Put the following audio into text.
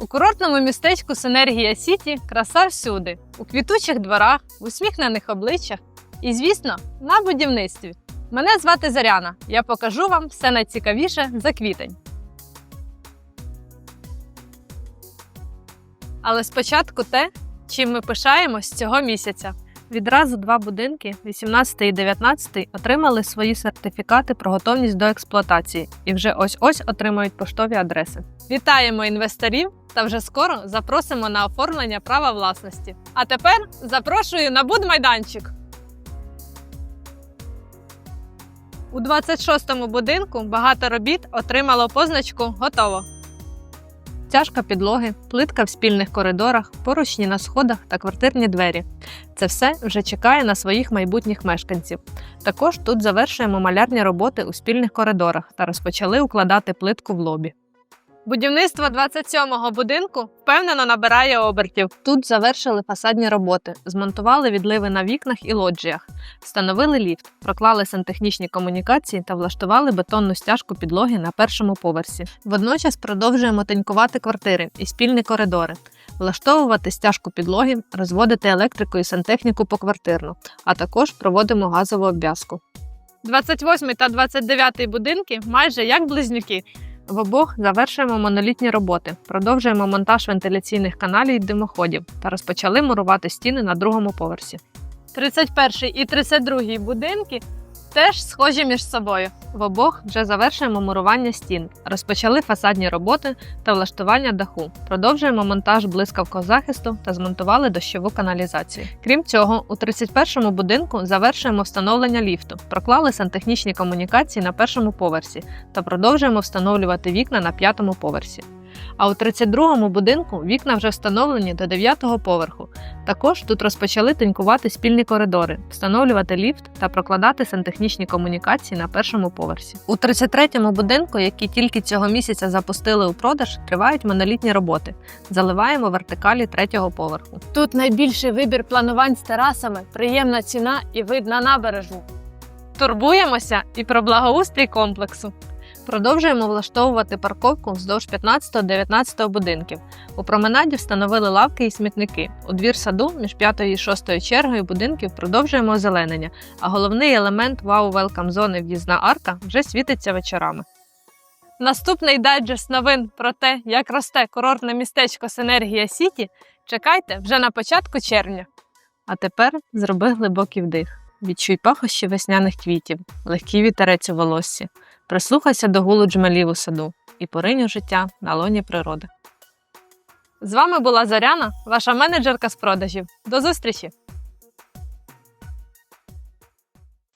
У курортному містечку Синергія Сіті краса всюди, у квітучих дворах, в усміхнених обличчях і, звісно, на будівництві. Мене звати Заряна. Я покажу вам все найцікавіше за квітень. Але спочатку те, чим ми пишаємось цього місяця. Відразу два будинки, 18 і 19, отримали свої сертифікати про готовність до експлуатації і вже ось-ось отримають поштові адреси. Вітаємо інвесторів та вже скоро запросимо на оформлення права власності. А тепер запрошую на будмайданчик. У 26-му будинку багато робіт отримало позначку Готово. Тяжка підлоги, плитка в спільних коридорах, поручні на сходах та квартирні двері. Це все вже чекає на своїх майбутніх мешканців. Також тут завершуємо малярні роботи у спільних коридорах та розпочали укладати плитку в лобі. Будівництво 27-го будинку впевнено набирає обертів. Тут завершили фасадні роботи, змонтували відливи на вікнах і лоджіях, встановили ліфт, проклали сантехнічні комунікації та влаштували бетонну стяжку підлоги на першому поверсі. Водночас продовжуємо тонькувати квартири і спільні коридори, влаштовувати стяжку підлоги, розводити електрику і сантехніку поквартирно, а також проводимо газову обв'язку. 28 та 29 будинки майже як близнюки. В обох завершуємо монолітні роботи, продовжуємо монтаж вентиляційних каналів і димоходів та розпочали мурувати стіни на другому поверсі. 31 і 32 будинки теж схожі між собою. В обох вже завершуємо мурування стін, розпочали фасадні роботи та влаштування даху. Продовжуємо монтаж блискавкого захисту та змонтували дощову каналізацію. Крім цього, у 31-му будинку завершуємо встановлення ліфту, проклали сантехнічні комунікації на першому поверсі та продовжуємо встановлювати вікна на п'ятому поверсі. А у 32-му будинку вікна вже встановлені до 9-го поверху. Також тут розпочали тонькувати спільні коридори, встановлювати ліфт та прокладати сантехнічні комунікації на першому поверсі. У 33-му будинку, який тільки цього місяця запустили у продаж, тривають монолітні роботи. Заливаємо вертикалі третього поверху. Тут найбільший вибір планувань з терасами, приємна ціна і вид на набережну. Турбуємося і про благоустрій комплексу. Продовжуємо влаштовувати парковку вздовж 15-19 будинків. У променаді встановили лавки і смітники. У двір саду між 5 і 6 чергою будинків продовжуємо озеленення, а головний елемент Welcome зони в'їзна арка вже світиться вечорами. Наступний дайджест новин про те, як росте курортне містечко Синергія Сіті, чекайте вже на початку червня. А тепер зроби глибокий вдих. Відчуй пахощі весняних квітів, легкий вітерець у волоссі. Прислухайся до гулу джмелів у саду і поринь життя на лоні природи. З вами була Заряна, ваша менеджерка з продажів. До зустрічі!